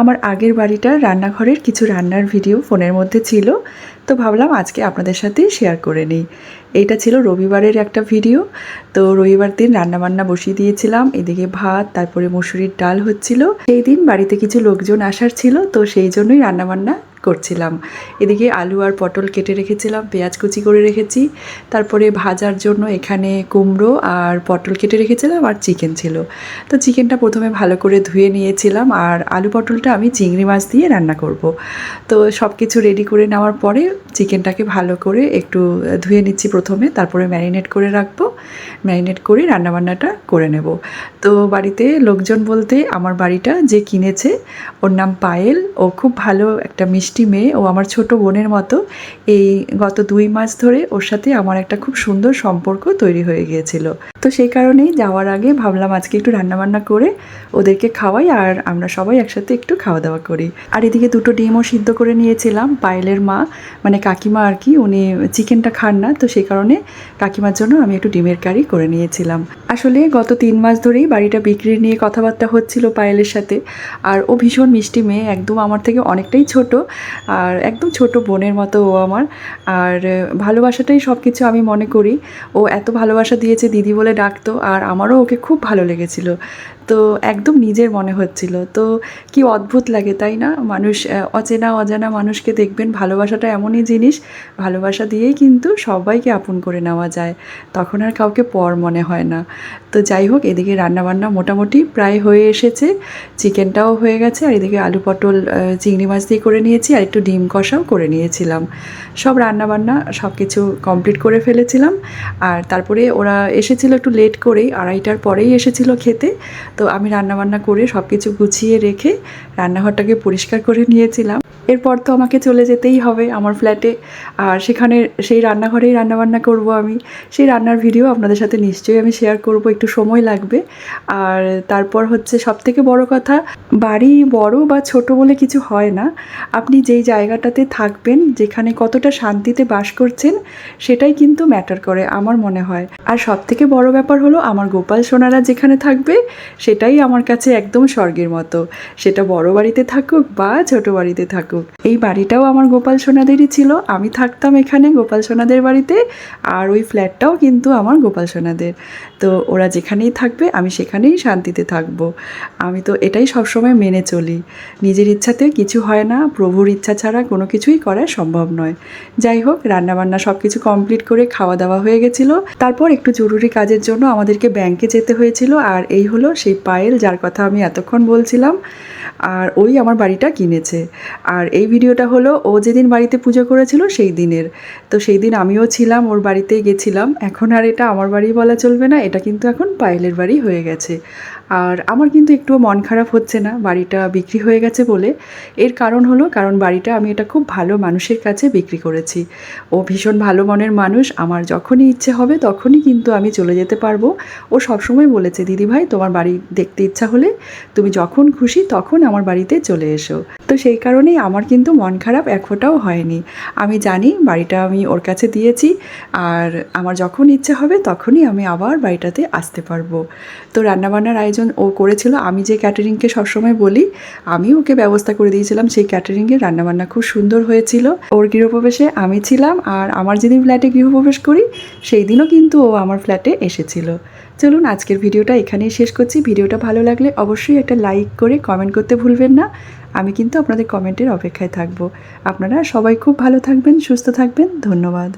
আমার আগের বাড়িটার রান্নাঘরের কিছু রান্নার ভিডিও ফোনের মধ্যে ছিল, তো ভাবলাম আজকে আপনাদের সাথে শেয়ার করে নিই। এইটা ছিল রবিবারের একটা ভিডিও, তো রবিবার দিন রান্নাবান্না বসিয়ে দিয়েছিলাম, এদিকে ভাত, তারপরে মুসুরির ডাল হচ্ছিল। সেই দিন বাড়িতে কিছু লোকজন আসার ছিল, তো সেই জন্যই রান্নাবান্না করছিলাম। এদিকে আলু আর পটল কেটে রেখেছিলাম, পেঁয়াজ কুচি করে রেখেছি। তারপরে ভাজার জন্য এখানে কুমড়ো আর পটল কেটে রেখেছিলাম আর চিকেন ছিল। তো চিকেনটা প্রথমে ভালো করে ধুয়ে নিয়েছিলাম আর আলু পটলটা আমি চিংড়ি মাছ দিয়ে রান্না করব। তো সব কিছু রেডি করে নেওয়ার পরে চিকেনটাকে ভালো করে একটু ধুয়ে নিচ্ছি প্রথমে, তারপরে ম্যারিনেট করে রাখব। ম্যারিনেট করে রান্নাবান্নাটা করে নেব। তো বাড়িতে লোকজন বলতে আমার বাড়িটা যে কিনেছে, ওর নাম পায়েল। ও খুব ভালো একটা মিষ্টি মেয়ে ও আমার ছোট বোনের মতো এই গত দুই মাস ধরে ওর সাথে আমার একটা খুব সুন্দর সম্পর্ক তৈরি হয়ে গিয়েছিল। তো সেই কারণেই যাওয়ার আগে ভাবলাম আজকে একটু রান্নাবান্না করে ওদেরকে খাওয়াই আর আমরা সবাই একসাথে একটু খাওয়া দাওয়া করি। আর এদিকে দুটো ডিমও সিদ্ধ করে নিয়েছিলাম, পায়েলের মা মানে কাকিমা আর কি, উনি চিকেনটা খান না, তো সেই কারণে কাকিমার জন্য আমি একটু ডিমের কারি করে নিয়েছিলাম। আসলে গত তিন মাস ধরেই বাড়িটা বিক্রি নিয়ে কথাবার্তা হচ্ছিল পায়েলের সাথে। আর ও ভীষণ মিষ্টি মেয়ে, একদম আমার থেকে অনেকটাই ছোট আর একদম ছোট বোনের মতো ও আমার। আর ভালোবাসাটাই সব কিছু আমি মনে করি। ও এত ভালোবাসা দিয়েছে দিদি বলে ডাকতো, আর আমারও ওকে খুব ভালো লেগেছিল। তো একদম নিজের মনে হচ্ছিল। তো কি অদ্ভুত লাগে, তাই না? মানুষ অচেনা, অজানা মানুষকে দেখবেন, ভালোবাসাটা এমনই জিনিস, ভালোবাসা দিয়েই কিন্তু সবাইকে আপন করে নেওয়া যায়। তখন আর কাউকে পর মনে হয় না। তো যাই হোক, এদিকে রান্নাবান্না মোটামুটি প্রায় হয়ে এসেছে। চিকেনটাও হয়ে গেছে, আর এদিকে আলু পটল চিংড়ি মাছ দিয়ে করে নিয়েছি, আর একটু ডিম কষাও করে নিয়েছিলাম। সব রান্নাবান্না সব কিছু কমপ্লিট করে ফেলেছিলাম। আর তারপরে ওরা এসেছিল একটু লেট করেই, আড়াইটার পরেই এসেছিল খেতে। তো আমি রান্নাবান্না করে সব কিছু গুছিয়ে রেখে রান্নাঘরটাকে পরিষ্কার করে নিয়েছিলাম। এরপর তো আমাকে চলে যেতেই হবে আমার ফ্ল্যাটে আর সেখানে সেই রান্নাঘরেই রান্নাবান্না করব আমি। সেই রান্নার ভিডিও আপনাদের সাথে নিশ্চয়ই আমি শেয়ার করব, একটু সময় লাগবে। আর তারপর হচ্ছে সবথেকে বড় কথা, বাড়ি বড় বা ছোট বলে কিছু হয় না। আপনি যেই জায়গাটাতে থাকবেন, যেখানে কতটা শান্তিতে বাস করছেন, সেটাই কিন্তু ম্যাটার করে, আমার মনে হয়। আর সব থেকে বড় ব্যাপার হলো, আমার গোপাল সোনারা যেখানে থাকবে, সেটাই আমার কাছে একদম স্বর্গের মতো। সেটা বড় বাড়িতে থাকুক বা ছোট বাড়িতে থাকুক। এই বাড়িটাও আমার গোপাল সোনাদেরই ছিল। আমি থাকতাম এখানে গোপাল সোনাদের বাড়িতে আর ওই ফ্ল্যাটটাও কিন্তু আমার গোপাল সোনাদের। তো ওরা যেখানেই থাকবে আমি সেখানেই শান্তিতে থাকব। আমি তো এটাই সবসময় মেনে চলি। নিজের ইচ্ছাতে কিছু হয় না, প্রভুর ইচ্ছা ছাড়া কোনো কিছুই করা সম্ভব নয়। যাই হোক, রান্নাবান্না সব কিছু কমপ্লিট করে খাওয়া দাওয়া হয়ে গেছিল। তারপর একটু জরুরি কাজের জন্য আমাদেরকে ব্যাংকে যেতে হয়েছিল। আর এই হলো সেই পায়েল যার কথা আমি এতক্ষণ বলছিলাম। আর ওই আমার বাড়িটা কিনেছে। আর এই ভিডিওটা হলো ও যেদিন বাড়িতে পুজো করেছিল সেই দিনের। তো সেই দিন আমিও ছিলাম, ওর বাড়িতে গেছিলাম। এখন আর এটা আমার বাড়ি বলা চলবে না, এটা কিন্তু এখন পায়েলের বাড়ি হয়ে গেছে। আর আমার কিন্তু একটুও মন খারাপ হচ্ছে না, বাড়িটা বিক্রি হয়ে গেছে বলে। এর কারণ হলো, কারণ বাড়িটা আমি এটা খুব ভালো মানুষের কাছে বিক্রি করেছি। ও ভীষণ ভালো মনের মানুষ, আমার যখনই ইচ্ছে হবে তখনই কিন্তু আমি চলে যেতে পারব। ও সবসময় বলেছে, দিদি ভাই, তোমার বাড়ি দেখতে ইচ্ছা হলে তুমি যখন খুশি তখন আমার বাড়িতে চলে এসো। তো সেই কারণেই আমার কিন্তু মন খারাপ এক ফোঁটাও হয়নি। আমি জানি বাড়িটা আমি ওর কাছে দিয়েছি, আর আমার যখন ইচ্ছে হবে তখনই আমি আবার বাড়িটাতে আসতে পারব। তো রান্নাবান্নার আয়োজন ও করেছিল। আমি যে ক্যাটারিংকে সবসময় বলি আমি ওকে ব্যবস্থা করে দিয়েছিলাম। সেই ক্যাটারিংয়ে রান্নাবান্না খুব সুন্দর হয়েছিল। ওর গৃহপ্রবেশে আমি ছিলাম আর আমার যেদিন ফ্ল্যাটে গৃহপ্রবেশ করি, সেই দিনও কিন্তু ও আমার ফ্ল্যাটে এসেছিল। চলুন, আজকের ভিডিওটা এখানেই শেষ করছি। ভিডিওটা ভালো লাগলে অবশ্যই একটা লাইক করে কমেন্ট করতে ভুলবেন না। আমি কিন্তু আপনাদের কমেন্টের অপেক্ষায় থাকব। আপনারা সবাই খুব ভালো থাকবেন, সুস্থ থাকবেন। ধন্যবাদ।